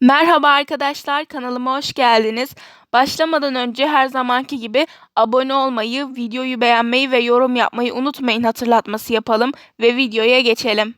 Merhaba arkadaşlar, kanalıma hoş geldiniz. Başlamadan önce her zamanki gibi abone olmayı, videoyu beğenmeyi ve yorum yapmayı unutmayın hatırlatması yapalım ve videoya geçelim.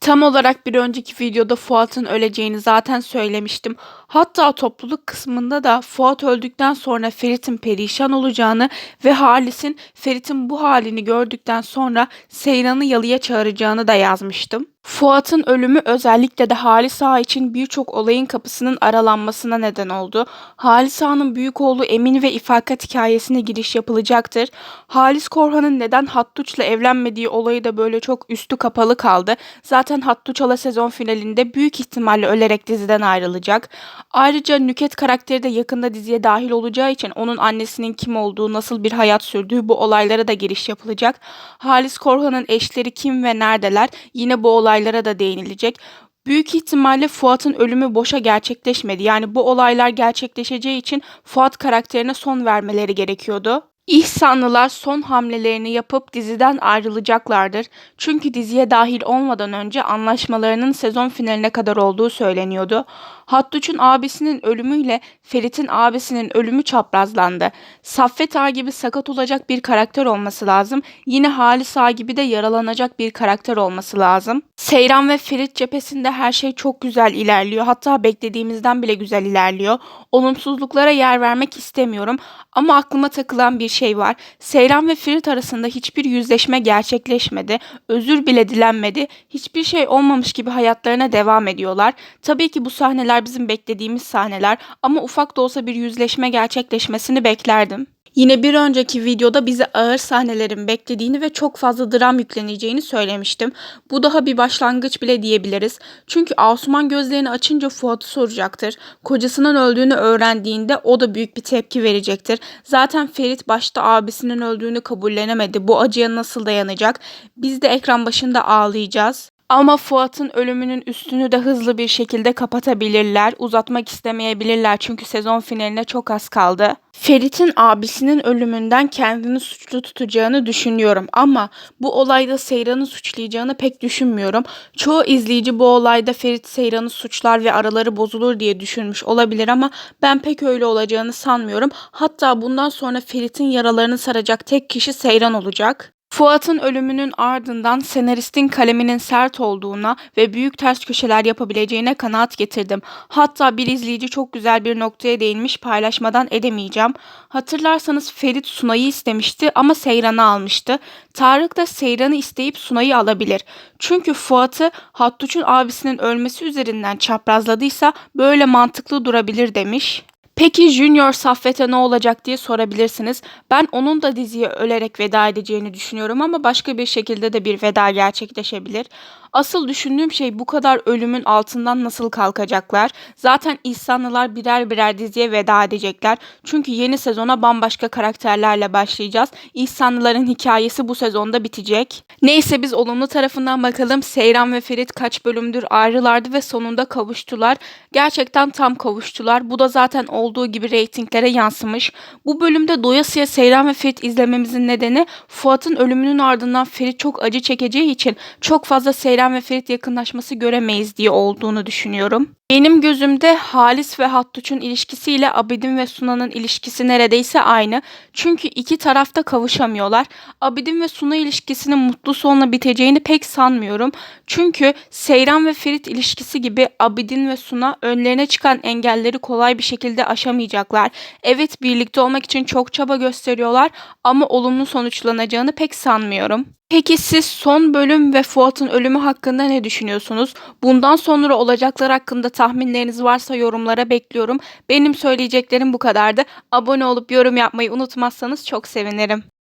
Tam olarak bir önceki videoda Fuat'ın öleceğini zaten söylemiştim. Hatta topluluk kısmında da Fuat öldükten sonra Ferit'in perişan olacağını ve Halis'in Ferit'in bu halini gördükten sonra Seyran'ı yalıya çağıracağını da yazmıştım. Fuat'ın ölümü özellikle de Halis Ağa için birçok olayın kapısının aralanmasına neden oldu. Halis büyük oğlu Emin ve İfakat hikayesine giriş yapılacaktır. Halis Korhan'ın neden Hattuç'la evlenmediği olayı da böyle çok üstü kapalı kaldı. Zaten Hattuç Ala sezon finalinde büyük ihtimalle ölerek diziden ayrılacak. Ayrıca Nüket karakteri de yakında diziye dahil olacağı için onun annesinin kim olduğu, nasıl bir hayat sürdüğü bu olaylara da giriş yapılacak. Halis Korhan'ın eşleri kim ve neredeler? Yine bu olaylara da değinilecek. Büyük ihtimalle Fuat'ın ölümü boşa gerçekleşmedi. Yani bu olaylar gerçekleşeceği için Fuat karakterine son vermeleri gerekiyordu. İhsanlılar son hamlelerini yapıp diziden ayrılacaklardır. Çünkü diziye dahil olmadan önce anlaşmalarının sezon finaline kadar olduğu söyleniyordu. Hattuç'un abisinin ölümüyle Ferit'in abisinin ölümü çaprazlandı. Saffet Ağa gibi sakat olacak bir karakter olması lazım. Yine Halis Ağa gibi de yaralanacak bir karakter olması lazım. Seyran ve Ferit cephesinde her şey çok güzel ilerliyor. Hatta beklediğimizden bile güzel ilerliyor. Olumsuzluklara yer vermek istemiyorum ama aklıma takılan bir şey var. Seyran ve Ferit arasında hiçbir yüzleşme gerçekleşmedi. Özür bile dilenmedi. Hiçbir şey olmamış gibi hayatlarına devam ediyorlar. Tabii ki bu sahneler bizim beklediğimiz sahneler ama ufak da olsa bir yüzleşme gerçekleşmesini beklerdim. Yine bir önceki videoda bizi ağır sahnelerin beklediğini ve çok fazla dram yükleneceğini söylemiştim. Bu daha bir başlangıç bile diyebiliriz. Çünkü Asuman gözlerini açınca Fuat'ı soracaktır. Kocasının öldüğünü öğrendiğinde o da büyük bir tepki verecektir. Zaten Ferit başta abisinin öldüğünü kabullenemedi. Bu acıya nasıl dayanacak? Biz de ekran başında ağlayacağız. Ama Fuat'ın ölümünün üstünü de hızlı bir şekilde kapatabilirler. Uzatmak istemeyebilirler çünkü sezon finaline çok az kaldı. Ferit'in abisinin ölümünden kendini suçlu tutacağını düşünüyorum ama bu olayda Seyran'ı suçlayacağını pek düşünmüyorum. Çoğu izleyici bu olayda Ferit Seyran'ı suçlar ve araları bozulur diye düşünmüş olabilir ama ben pek öyle olacağını sanmıyorum. Hatta bundan sonra Ferit'in yaralarını saracak tek kişi Seyran olacak. Fuat'ın ölümünün ardından senaristin kaleminin sert olduğuna ve büyük ters köşeler yapabileceğine kanaat getirdim. Hatta bir izleyici çok güzel bir noktaya değinmiş paylaşmadan edemeyeceğim. Hatırlarsanız Ferit Sunay'ı istemişti ama Seyran'ı almıştı. Tarık da Seyran'ı isteyip Sunay'ı alabilir. Çünkü Fuat'ı Hattuç'un abisinin ölmesi üzerinden çaprazladıysa böyle mantıklı durabilir demiş. Peki Junior Saffet'e ne olacak diye sorabilirsiniz. Ben onun da diziye ölerek veda edeceğini düşünüyorum ama başka bir şekilde de bir veda gerçekleşebilir. Asıl düşündüğüm şey bu kadar ölümün altından nasıl kalkacaklar? Zaten İhsanlılar birer birer diziye veda edecekler. Çünkü yeni sezona bambaşka karakterlerle başlayacağız. İhsanlıların hikayesi bu sezonda bitecek. Neyse biz olumlu tarafından bakalım. Seyran ve Ferit kaç bölümdür ayrılardı ve sonunda kavuştular. Gerçekten tam kavuştular. Bu da zaten olduğu gibi reytinglere yansımış. Bu bölümde doyasıya Seyran ve Ferit izlememizin nedeni Fuat'ın ölümünün ardından Ferit çok acı çekeceği için çok fazla Seyran ve Ferit yakınlaşması göremeyiz diye olduğunu düşünüyorum. Benim gözümde Halis ve Hattuç'un ilişkisiyle Abidin ve Suna'nın ilişkisi neredeyse aynı. Çünkü iki tarafta kavuşamıyorlar. Abidin ve Suna ilişkisinin mutlu sonla biteceğini pek sanmıyorum. Çünkü Seyran ve Ferit ilişkisi gibi Abidin ve Suna önlerine çıkan engelleri kolay bir şekilde aşamayacaklar. Evet birlikte olmak için çok çaba gösteriyorlar ama olumlu sonuçlanacağını pek sanmıyorum. Peki siz son bölüm ve Fuat'ın ölümü hakkında ne düşünüyorsunuz? Bundan sonra olacaklar hakkında tahminleriniz varsa yorumlara bekliyorum. Benim söyleyeceklerim bu kadardı. Abone olup yorum yapmayı unutmazsanız çok sevinirim.